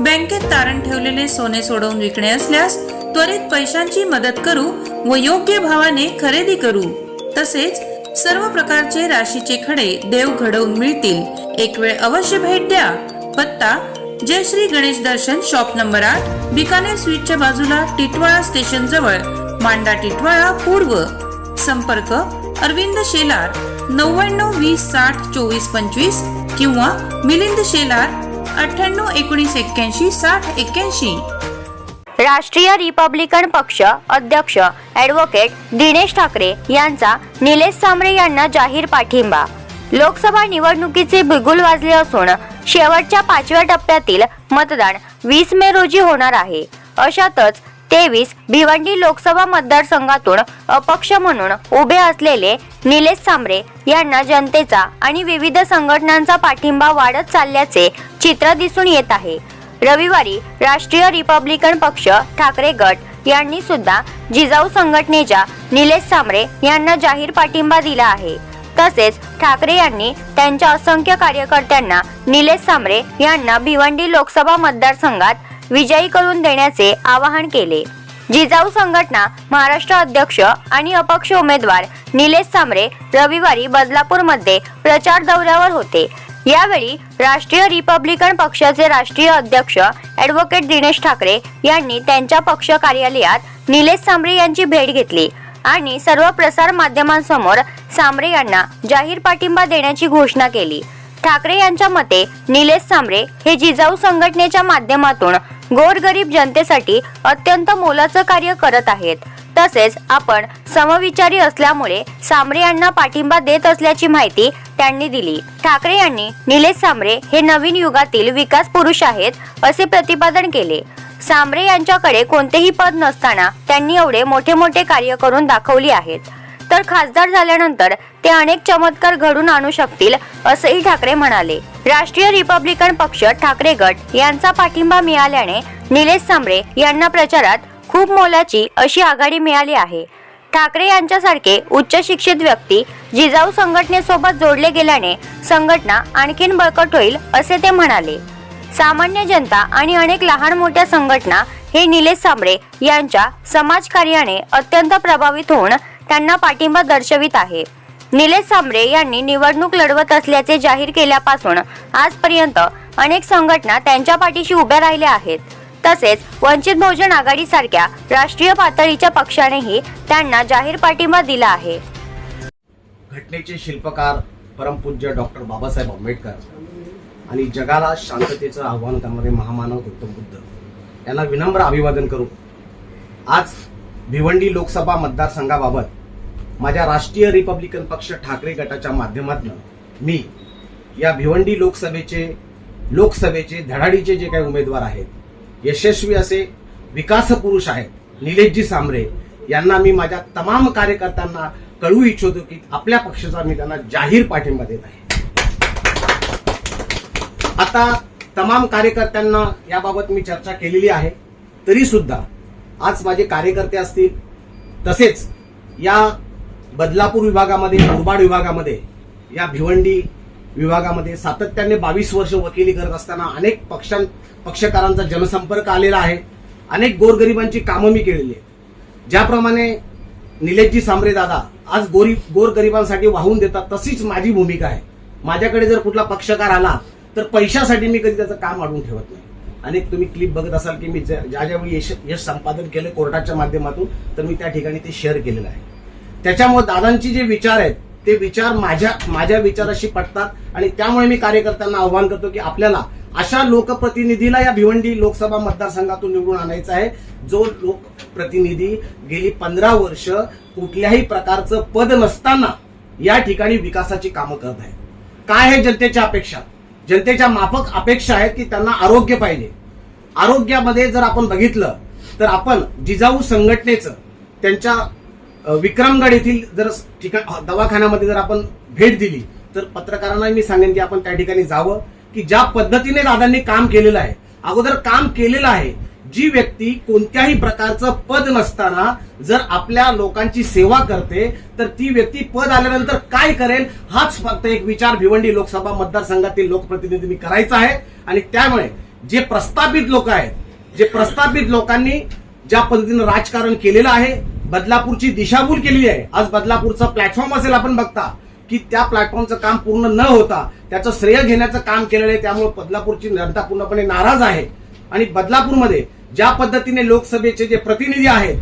बँकेत तारण ठेवलेले सोने सोडवून विकणे असल्यास त्वरित पैशांची मदत करू व योग्य भावाने खरेदी करू. तसेच सर्व प्रकारचे राशीचे खडे देव घडवून मिळतील. एक वेळ अवश्य भेट द्या. पत्ता जय श्री गणेश दर्शन शॉप नंबर आठ बिकानेर स्वीटच्या बाजूला टिटवाळा स्टेशन जवळ मांडा टिटवाळा पूर्व. संपर्क अरविंद शेलार नव्याण्णव वीस साठ चोवीस पंचवीस किंवा मिलिंद शेलार अठ्ठ्याण्णव एकोणीस एक्क्याऐंशी साठ एक्क्याऐंशी. राष्ट्रीय रिपब्लिकन पक्ष अध्यक्ष ॲडव्होकेट दिनेश ठाकरे यांचा निलेश सांबरे यांना जाहीर पाठिंबा. लोकसभा निवडणुकीचे बिगुल वाजले असून शेवटच्या पाचव्या टप्प्यातील मतदान वीस मे रोजी होणार आहे. अशातच तेवीस भिवंडी लोकसभा मतदारसंघातून अपक्ष म्हणून उभे असलेले निलेश सांबरे यांना जनतेचा आणि विविध संघटनांचा पाठिंबा वाढत चालल्याचे चित्र दिसून येत आहे. रविवारी राष्ट्रीय रिपब्लिकन पक्ष ठाकरे गट यांनी सुद्धा जिजाऊ संघटनेच्या निलेश सांबरे यांना जाहीर पाठिंबा दिला आहे. तसेच ठाकरे यांनी त्यांच्या असंख्य कार्यकर्त्यांना निलेश सांबरे यांना भिवंडी लोकसभा मतदारसंघात विजयी करून देण्याचे आवाहन केले. जिजाऊ संघटना महाराष्ट्र अध्यक्ष आणि अपक्ष उमेदवार निलेश सांबरे रविवारी बदलापूरमध्ये प्रचार दौऱ्यावर होते. यावेळी राष्ट्रीय रिपब्लिकन पक्षाचे राष्ट्रीय अध्यक्ष ॲडव्होकेट दिनेश ठाकरे यांनी त्यांच्या पक्ष कार्यालयात निलेश सांबरे यांची भेट घेतली आणि सर्व प्रसार माध्यमांसमोर सांबरे यांना जाहीर पाठिंबा देण्याची घोषणा केली. ठाकरे यांच्या मते निलेश सांबरे हे जिजाऊ संघटनेच्या माध्यमातून गोरगरीब जनतेसाठी अत्यंत मोलाचं कार्य करत आहेत. तसेच आपण समविचारी असल्यामुळे सांबरे यांना पाठिंबा देत असल्याची माहिती त्यांनी दिली. ठाकरे यांनी निलेश सांबरे हे नवीन युगातील विकास पुरुष आहेत असे प्रतिपादन केले. सांबरे यांच्याकडे कोणतेही पद नसताना त्यांनी एवढे मोठे मोठे कार्य करून दाखवली आहेत. तर खासदार झाल्यानंतर ते अनेक चमत्कार घडून आणू शकतील असंही ठाकरे म्हणाले. राष्ट्रीय रिपब्लिकन पक्ष ठाकरे गट यांचा पाठिंबा मिळाल्याने निलेश सांबरे यांना प्रचारात खूप मोलाची अशी आघाडी मिळाली आहे. ठाकरे यांच्यासारखे उच्च शिक्षित व्यक्ती जिजाऊ संघटनेसोबत जोडले गेल्याने संघटना आणखीन बळकट होईल असे ते म्हणाले. सामान्य जनता आणि अनेक लहान मोठ्या संघटना हे निलेश सांबरे यांच्या समाजकार्याने अत्यंत प्रभावित होऊन त्यांना पाठिंबा दर्शवित आहे. निलेश सांबरे यांनी निवडणूक लढवत असल्याचे जाहीर केल्यापासून आजपर्यंत अनेक संघटना त्यांच्या पाठीशी उभ्या राहिल्या आहेत. तसेच वंचित बहुजन आघाडीसारख्या राष्ट्रीय पातळीच्या पक्षानेही त्यांना जाहीर पाठिंबा दिला आहे. घटनेचे शिल्पकार परमपूज्य डॉक्टर बाबासाहेब आंबेडकर आणि जगाला शांततेचं आव्हान करणारे महामानव गौतम बुद्ध यांना विनम्र अभिवादन करू आज भिवंडी लोकसभा मतदारसंघाबाबत माझ्या राष्ट्रीय रिपब्लिकन पक्ष ठाकरे गटाच्या माध्यमातून मी या भिवंडी लोकसभेचे लोकसभेचे धडाडीचे जे काही उमेदवार आहेत यशस्वी असे विकास पुरुष आहेत निलेशजी सांबरे यांना मी माझ्या तमाम कार्यकर्त्यांना कळवू इच्छितो की आपल्या पक्षाचा मी त्यांना जाहीर पाठिंबा देत आहे. आता तमाम कार्यकर्त्यांना याबाबत मी चर्चा केलेली आहे तरी सुद्धा आज माझे कार्यकर्ते असतील तसेच या बदलापूर विभागामध्ये मुरबाड विभागामध्ये या भिवंडी विभागामध्ये सातत्याने बावीस वर्ष वकिली करत असताना अनेक पक्षां पक्षकारांचा जनसंपर्क आलेला आहे. अनेक गोरगरिबांची कामं मी केलेली आहेत. ज्याप्रमाणे निलेशजी सांबरे दादा आज गोरी गोरगरिबांसाठी वाहून देतात तशीच माझी भूमिका आहे. माझ्याकडे जर कुठला पक्षकार आला तर पैशासाठी मी कधी त्याचं काम अडवून ठेवत नाही. अनेक तुम्ही क्लिप बघत असाल की मी ज्या ज्या ज्यावेळी यश यश संपादन केलं कोर्टाच्या माध्यमातून तर मी त्या ठिकाणी ते शेअर केलेलं आहे. त्याच्यामुळे दादांची जे विचार आहेत ते विचार माझ्या माझ्या विचाराशी पटतात आणि त्यामुळे मी कार्यकर्त्यांना आव्हान करतो की आपल्याला अशा लोकप्रतिनिधीला या भिवंडी लोकसभा मतदारसंघातून निवडून आणायचा आहे. जो लोकप्रतिनिधी गेली पंधरा वर्ष कुठल्याही प्रकारचं पद नसताना या ठिकाणी विकासाची कामं करत आहे. काय आहे जनतेच्या अपेक्षा? जनतेच्या माफक अपेक्षा आहेत की त्यांना आरोग्य पाहिजे. आरोग्यामध्ये जर आपण बघितलं तर आपण जिजाऊ संघटनेचं त्यांच्या विक्रमगड येथील जर ठिकाण दवाखान्यामध्ये जर आपण भेट दिली तर पत्रकारांना मी सांगेन की आपण त्या ठिकाणी जावं की ज्या पद्धतीने दादांनी काम केलेलं आहे अगोदर काम केलेलं आहे जी व्यक्ती कोणत्याही प्रकारचं पद नसताना जर आपल्या लोकांची सेवा करते तर ती व्यक्ती पद आल्यानंतर काय करेल हाच फक्त एक विचार भिवंडी लोकसभा मतदारसंघातील लोकप्रतिनिधींनी करायचा आहे. आणि त्यामुळे जे प्रस्थापित लोक आहेत जे प्रस्थापित लोकांनी ज्या पद्धतीनं राजकारण केलेलं आहे बदलापूरची दिशाभूल केलेली आहे. आज बदलापूरचा प्लॅटफॉर्म असेल आपण बघता की त्या प्लॅटफॉर्मचं काम पूर्ण न होता त्याचं श्रेय घेण्याचं काम केलेलं आहे त्यामुळे बदलापूरची जनता पूर्णपणे नाराज आहे. आणि बदलापूरमध्ये ज्या पद्धतीने लोकसभेचे जे प्रतिनिधी आहेत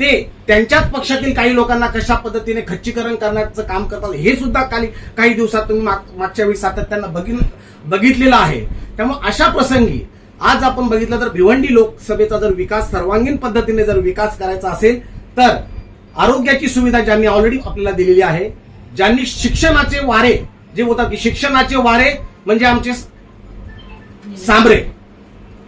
ते त्यांच्याच पक्षातील काही लोकांना कशा पद्धतीने खच्चीकरण करण्याचं काम करतात हे सुद्धा काही काही दिवसात तुम्ही माग- मागच्या वेळी सातत्यानं बघिन बघितलेलं आहे. त्यामुळे अशा प्रसंगी आज आपण बघितलं तर भिवंडी लोकसभेचा जर विकास सर्वांगीण पद्धतीने जर विकास करायचा असेल तर आरोग्याची सुविधा ज्यांनी ऑलरेडी आपल्याला दिलेली आहे ज्यांनी शिक्षणाचे वारे जे होतात की शिक्षणाचे वारे म्हणजे आमचे सांबरे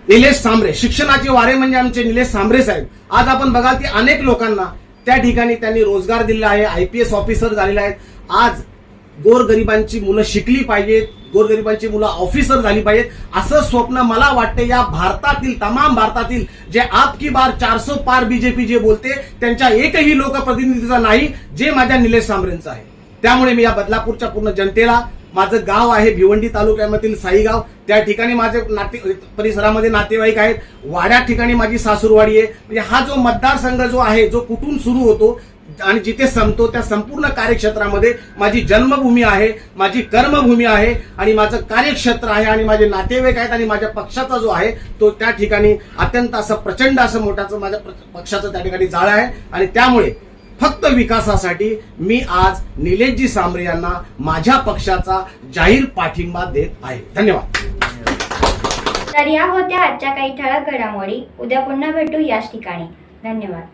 निलेश सांबरे शिक्षणाचे वारे म्हणजे आमचे निलेश सांबरे साहेब. आज आपण बघाल की अनेक लोकांना त्या ठिकाणी त्यांनी रोजगार दिलेला आहे आयपीएस ऑफिसर झालेले आहेत. आज गोरगरिबांची मुलं शिकली पाहिजेत गोरगरिबांची मुलं ऑफिसर झाली पाहिजेत. असं स्वप्न मला वाटते या भारतातील तमाम भारतातील जे आप की बार चारसो पार बीजेपी जे बोलते त्यांच्या एकही लोकप्रतिनिधीचा नाही जे माझ्या निलेश सांबरेंचं आहे. त्यामुळे मी या बदलापूरच्या पूर्ण जनतेला माझं गाव आहे भिवंडी तालुक्यामधील साईगाव त्या ठिकाणी माझे नाते परिसरामध्ये नातेवाईक आहेत. वाड्या ठिकाणी माझी सासूरवाडी आहे. म्हणजे हा जो मतदारसंघ जो आहे जो कुठून सुरू होतो आणि जिथे संपतो त्या संपूर्ण कार्यक्षेत्रामध्ये माझी जन्मभूमी आहे माझी कर्मभूमी आहे आणि माझं कार्यक्षेत्र आहे आणि माझे नातेवाईक आहेत आणि माझ्या पक्षाचा जो आहे तो त्या ठिकाणी अत्यंत असं प्रचंड असं मोठ्याचं माझ्या पक्षाचं त्या ठिकाणी जाळ आहे. आणि त्यामुळे फक्त विकासासाठी मी आज निलेशजी सांबरे यांना माझ्या पक्षाचा जाहीर पाठिंबा देत आहे. धन्यवाद. तर या होत्या आजच्या काही ठळक घडामोडी. उद्या पुन्हा भेटू याच ठिकाणी. धन्यवाद.